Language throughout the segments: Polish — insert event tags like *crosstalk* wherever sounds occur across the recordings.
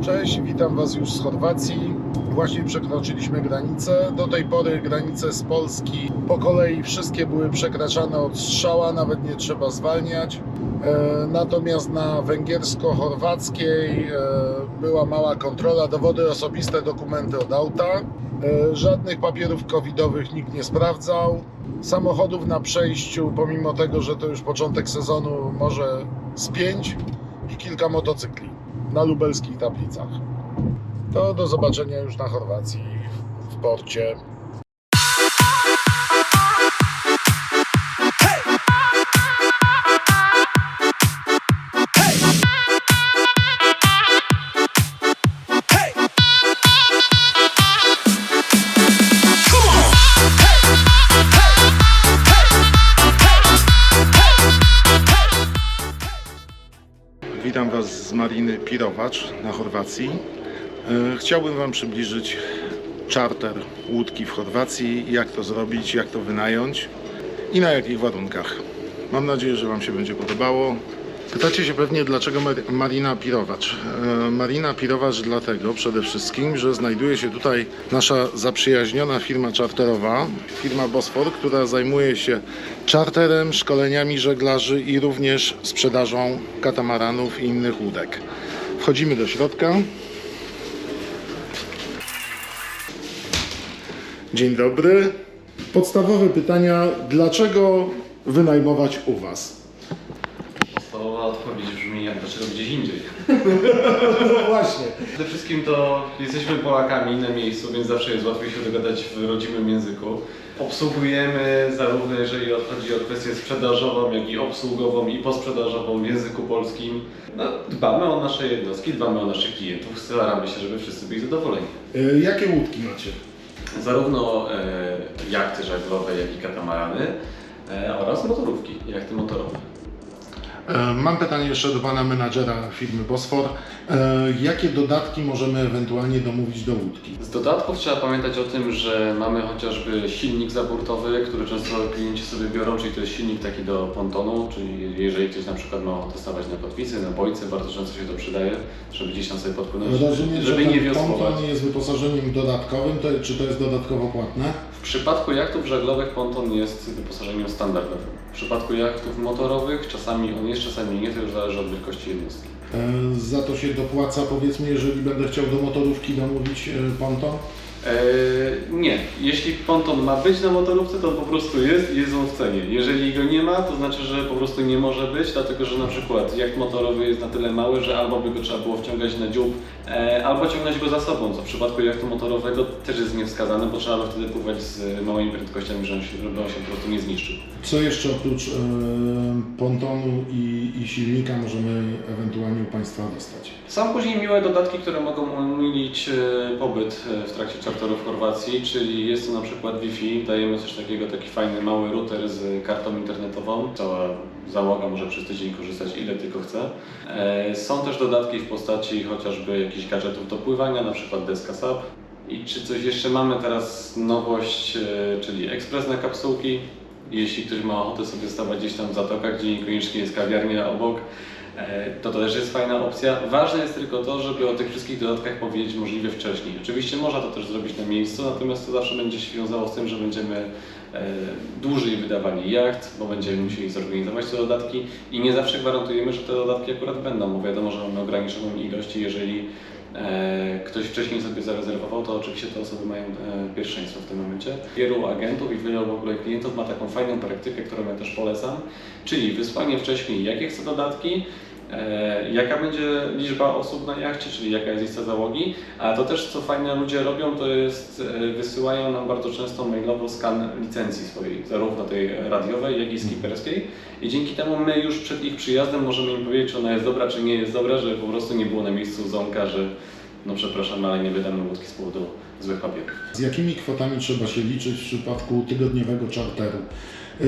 Cześć, witam Was już z Chorwacji. Właśnie przekroczyliśmy granicę. Do tej pory granice z Polski po kolei wszystkie były przekraczane od strzała, nawet nie trzeba zwalniać. E, Natomiast na węgiersko-chorwackiej e, była mała kontrola, dowody osobiste, dokumenty od auta. E, Żadnych papierów covidowych nikt nie sprawdzał. Samochodów na przejściu, pomimo tego, że to już początek sezonu, może z pięć i kilka motocykli na lubelskich tablicach. To do zobaczenia już na Chorwacji w porcie. Pirowacz na Chorwacji. E, Chciałbym Wam przybliżyć czarter łódki w Chorwacji, jak to zrobić, jak to wynająć i na jakich warunkach. Mam nadzieję, że Wam się będzie podobało. Pytacie się pewnie, dlaczego Mar- Marina Pirowacz? E, Marina Pirowacz dlatego przede wszystkim, że znajduje się tutaj nasza zaprzyjaźniona firma czarterowa, firma Bosfor, która zajmuje się czarterem, szkoleniami żeglarzy i również sprzedażą katamaranów i innych łódek. Wchodzimy do środka. Dzień dobry. Podstawowe pytania, dlaczego wynajmować u Was? Podstawowa odpowiedź brzmi, jak dlaczego gdzieś indziej. *laughs* No właśnie. Przede wszystkim to jesteśmy Polakami na miejscu, więc zawsze jest łatwiej się dogadać w rodzimym języku. Obsługujemy zarówno jeżeli chodzi o kwestię sprzedażową, jak i obsługową i posprzedażową w języku polskim. No, dbamy o nasze jednostki, dbamy o naszych klientów, staramy się, żeby wszyscy byli zadowoleni. E, Jakie łódki macie? Zarówno e, jachty żaglowe, jak i katamarany e, oraz motorówki, jachty motorowe. E, Mam pytanie jeszcze do pana menadżera firmy Bosfor. E, Jakie dodatki możemy ewentualnie domówić do łódki? Z dodatków trzeba pamiętać o tym, że mamy chociażby silnik zaburtowy, który często klienci sobie biorą, czyli to jest silnik taki do pontonu, czyli jeżeli ktoś na przykład ma ochotę stawać na kotwicy, na bojce, bardzo często się to przydaje, żeby gdzieś tam sobie podpłynąć, Rozumiem, że żeby nie ten wiosłować. ponton jest wyposażeniem dodatkowym, to, czy to jest dodatkowo płatne? W przypadku jachtów żaglowych ponton jest wyposażeniem standardowym. W przypadku jachtów motorowych czasami on jest, czasami nie, to już zależy od wielkości jednostki. E, Za to się dopłaca, powiedzmy, jeżeli będę chciał do motorówki domówić e, ponton? Eee, nie. Jeśli ponton ma być na motorówce, to on po prostu jest i jest on w cenie. Jeżeli go nie ma, to znaczy, że po prostu nie może być, dlatego że na przykład jacht motorowy jest na tyle mały, że albo by go trzeba było wciągać na dziób, e, albo ciągnąć go za sobą, co w przypadku jachtu motorowego też jest niewskazane, bo trzeba by wtedy pływać z małymi prędkościami, żeby on się, żeby on się po prostu nie zniszczył. Co jeszcze oprócz e, pontonu i, i silnika możemy ewentualnie u Państwa dostać? Są później miłe dodatki, które mogą umilić e, pobyt e, w trakcie czarteru w Chorwacji, czyli jest to na przykład Wi-Fi, dajemy coś takiego, taki fajny mały router z kartą internetową. Cała załoga może przez tydzień korzystać ile tylko chce. E, Są też dodatki w postaci chociażby jakichś gadżetów do pływania, na przykład deska SAP. I czy coś jeszcze mamy teraz nowość, e, czyli ekspres na kapsułki. Jeśli ktoś ma ochotę sobie stawać gdzieś tam w zatokach, gdzie niekoniecznie jest kawiarnia obok, To też jest fajna opcja. Ważne jest tylko to, żeby o tych wszystkich dodatkach powiedzieć możliwie wcześniej. Oczywiście można to też zrobić na miejscu, natomiast to zawsze będzie się wiązało z tym, że będziemy e, dłużej wydawali jacht, bo będziemy musieli zorganizować te dodatki i nie zawsze gwarantujemy, że te dodatki akurat będą, bo wiadomo, że mamy ograniczoną ilość jeżeli e, ktoś wcześniej sobie zarezerwował, to oczywiście te osoby mają e, pierwszeństwo w tym momencie. Wielu agentów i wielu w ogóle klientów ma taką fajną praktykę, którą ja też polecam, czyli wysłanie wcześniej jakie chce dodatki, e, jaka będzie liczba osób na jachcie, czyli jaka jest lista załogi, a to też co fajne ludzie robią, to jest e, wysyłają nam bardzo często mailowo skan licencji swojej, zarówno tej radiowej, jak i skiperskiej i dzięki temu my już przed ich przyjazdem możemy im powiedzieć, czy ona jest dobra, czy nie jest dobra, żeby po prostu nie było na miejscu ząka, że no przepraszam, ale nie wydamy łódki z powodu złych papierów. Z jakimi kwotami trzeba się liczyć w przypadku tygodniowego czarteru? E,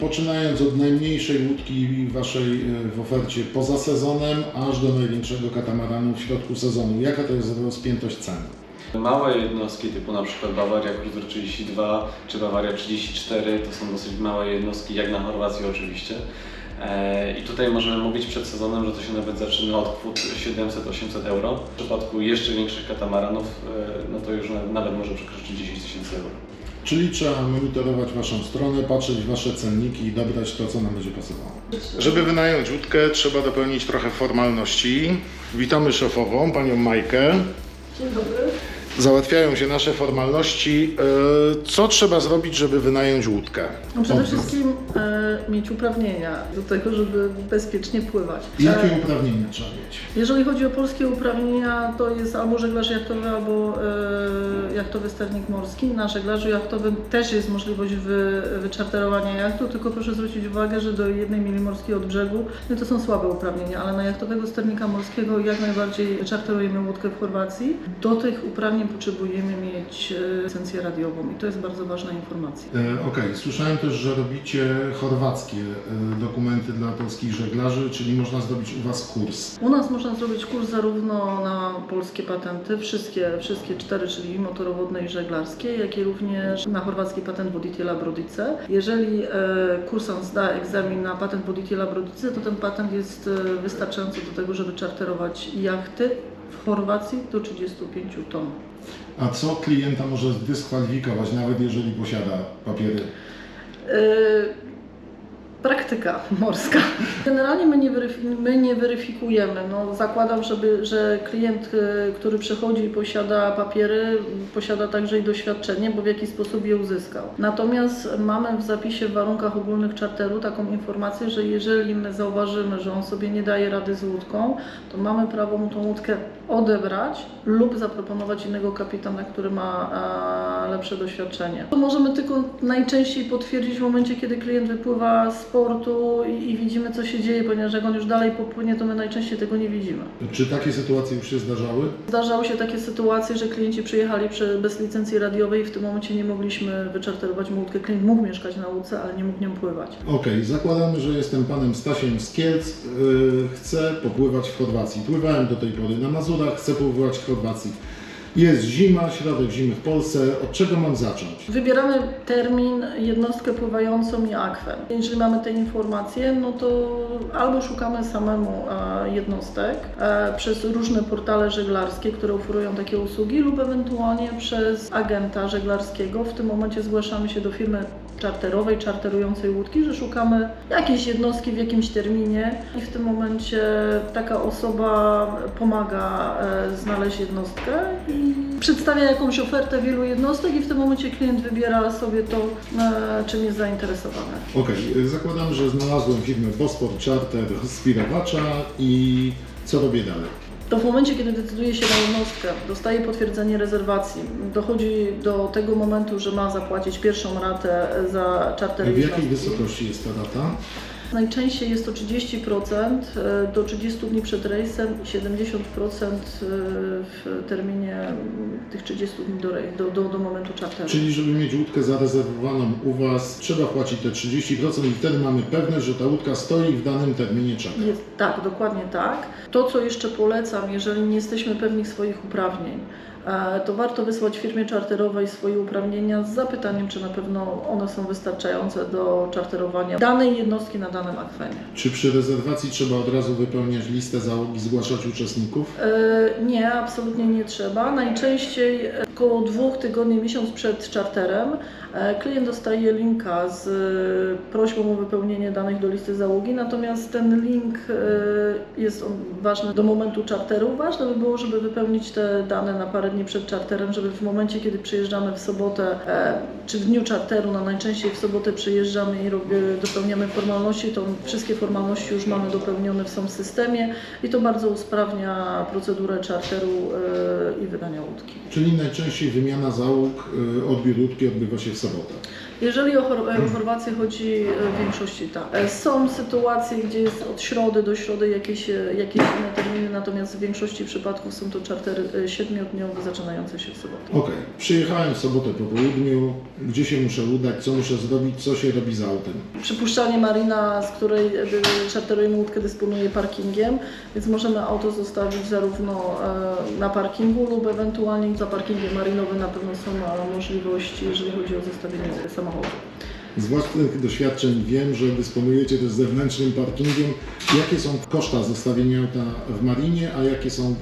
Poczynając od najmniejszej łódki Waszej e, w ofercie poza sezonem, aż do największego katamaranu w środku sezonu. Jaka to jest rozpiętość cen? Małe jednostki typu na przykład Bawaria Cruiser 32 czy Bawaria 34 to są dosyć małe jednostki, jak na Chorwacji oczywiście. E, I tutaj możemy mówić przed sezonem, że to się nawet zaczyna od kwot 700-800 euro. W przypadku jeszcze większych katamaranów, e, no to już na- nawet może przekroczyć 10 tysięcy euro. Czyli trzeba monitorować Waszą stronę, patrzeć w Wasze cenniki i dobrać to, co nam będzie pasowało. Żeby wynająć łódkę, trzeba dopełnić trochę formalności. Witamy szefową, panią Majkę. Dzień dobry. Załatwiają się nasze formalności. E, Co trzeba zrobić, żeby wynająć łódkę? No przede wszystkim e, mieć uprawnienia do tego, żeby bezpiecznie pływać. Jakie E, uprawnienia trzeba mieć? jeżeli chodzi o polskie uprawnienia, to jest albo żeglarz jachtowy, albo e, jachtowy sternik morski. Na żeglarzu jachtowym też jest możliwość wy, wyczarterowania jachtu, tylko proszę zwrócić uwagę, że do jednej mili morskiej od brzegu no to są słabe uprawnienia, ale na jachtowego sternika morskiego jak najbardziej czarterujemy łódkę w Chorwacji. Do tych uprawnień potrzebujemy mieć e, licencję radiową i to jest bardzo ważna informacja. E, Okej, słyszałem też, że robicie chorwackie e, dokumenty dla polskich żeglarzy, czyli można zrobić u Was kurs. U nas można zrobić kurs zarówno na polskie patenty, wszystkie, wszystkie cztery, czyli motorowodne i żeglarskie, jak i również na chorwacki patent Voditiela Brodice. Jeżeli e, kursant zda egzamin na patent Voditiela Brodice, to ten patent jest e, wystarczający do tego, żeby czarterować jachty w Chorwacji do 35 ton. A co klienta może dyskwalifikować, nawet jeżeli posiada papiery? E, Praktyka morska. Generalnie my nie, my nie weryfikujemy. No, zakładam, żeby, że klient, e, który przychodzi i posiada papiery, posiada także i doświadczenie, bo w jaki sposób je uzyskał. Natomiast mamy w zapisie w warunkach ogólnych czarteru taką informację, że jeżeli my zauważymy, że on sobie nie daje rady z łódką, to mamy prawo mu tą łódkę odebrać lub zaproponować innego kapitana, który ma e, lepsze doświadczenie. To możemy tylko najczęściej potwierdzić w momencie, kiedy klient wypływa z portu i, i widzimy, co się dzieje, ponieważ jak on już dalej popłynie, to my najczęściej tego nie widzimy. Czy takie sytuacje już się zdarzały? Zdarzały się takie sytuacje, że klienci przyjechali przy, bez licencji radiowej i w tym momencie nie mogliśmy wyczarterować mu łódkę. Klient mógł mieszkać na łódce, ale nie mógł nią pływać. Okej, zakładamy, że jestem panem Stasiem z Kielc. Yy, chcę popływać w Chorwacji. Pływałem do tej pory na Mazurach, chcę popływać w Chorwacji. Jest zima, środek zimy w Polsce. Od czego mam zacząć? Wybieramy termin, jednostkę pływającą i akwę. Jeżeli mamy te informacje, no to albo szukamy samemu e, jednostek e, przez różne portale żeglarskie, które oferują takie usługi, lub ewentualnie przez agenta żeglarskiego. W tym momencie zgłaszamy się do firmy czarterowej, czarterującej łódki, że szukamy jakiejś jednostki w jakimś terminie i w tym momencie taka osoba pomaga e, znaleźć jednostkę i przedstawia jakąś ofertę wielu jednostek i w tym momencie klient wybiera sobie to, e, czym jest zainteresowany. Okej, yy, zakładam, że znalazłem firmę Bospor Charter Spirowacza i co robię dalej? To w momencie, kiedy decyduje się na jednostkę, dostaje potwierdzenie rezerwacji, dochodzi do tego momentu, że ma zapłacić pierwszą ratę za czarter W jakiej jednostki. wysokości jest ta data? Najczęściej jest to 30% e, do 30 dni przed rejsem i 70% e, w terminie tych 30 dni do, rej- do, do, do momentu czarteru. Czyli, żeby mieć łódkę zarezerwowaną u Was, trzeba płacić te 30% i wtedy mamy pewność, że ta łódka stoi w danym terminie. Jest, tak, dokładnie tak. To, co jeszcze polecam, jeżeli nie jesteśmy pewni swoich uprawnień, to warto wysłać firmie czarterowej swoje uprawnienia z zapytaniem, czy na pewno one są wystarczające do czarterowania danej jednostki na danym akwenie. Czy przy rezerwacji trzeba od razu wypełniać listę załogi, zgłaszać uczestników? E, Nie, absolutnie nie trzeba. Najczęściej e, około dwóch tygodni, miesiąc przed czarterem e, klient dostaje linka z e, prośbą o wypełnienie danych do listy załogi, natomiast ten link e, jest ważny do momentu czarteru. Ważne by było, żeby wypełnić te dane na parę dni przed czarterem, żeby w momencie, kiedy przyjeżdżamy w sobotę, czy w dniu czarteru, no najczęściej w sobotę przyjeżdżamy i robię, dopełniamy formalności, to wszystkie formalności już mamy dopełnione w systemie i to bardzo usprawnia procedurę czarteru i wydania łódki. Czyli najczęściej wymiana załóg, y, łódki odbywa się w sobotę. Jeżeli o Chor- o Chorwację chodzi e, w większości tak. Są sytuacje, gdzie jest od środy do środy jakieś, e, jakieś inne terminy, natomiast w większości przypadków są to czartery siedmiodniowe zaczynające się w sobotę. Okej, przyjechałem w sobotę po południu, gdzie się muszę udać, co muszę zrobić, co się robi z autem. Przypuszczalnie marina, z której czarterujemy łódkę, dysponuje parkingiem, więc możemy auto zostawić zarówno na parkingu lub ewentualnie za parkingiem marynowym na pewno są możliwości, jeżeli chodzi o zostawienie samochodu. Z własnych doświadczeń wiem, że dysponujecie też zewnętrznym parkingiem. Jakie są koszta zostawienia auta w marinie, a jakie są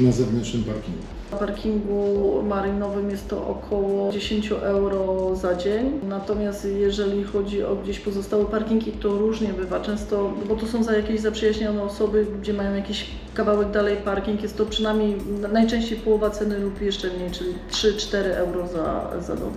na zewnętrznym parkingu? Na parkingu marynowym jest to około 10 euro za dzień. Natomiast jeżeli chodzi o gdzieś pozostałe parkingi, to różnie bywa. Często, bo to są za jakieś zaprzyjaźnione osoby, gdzie mają jakiś kawałek dalej parking, jest to przynajmniej najczęściej połowa ceny lub jeszcze mniej, czyli 3-4 euro za, za dobę.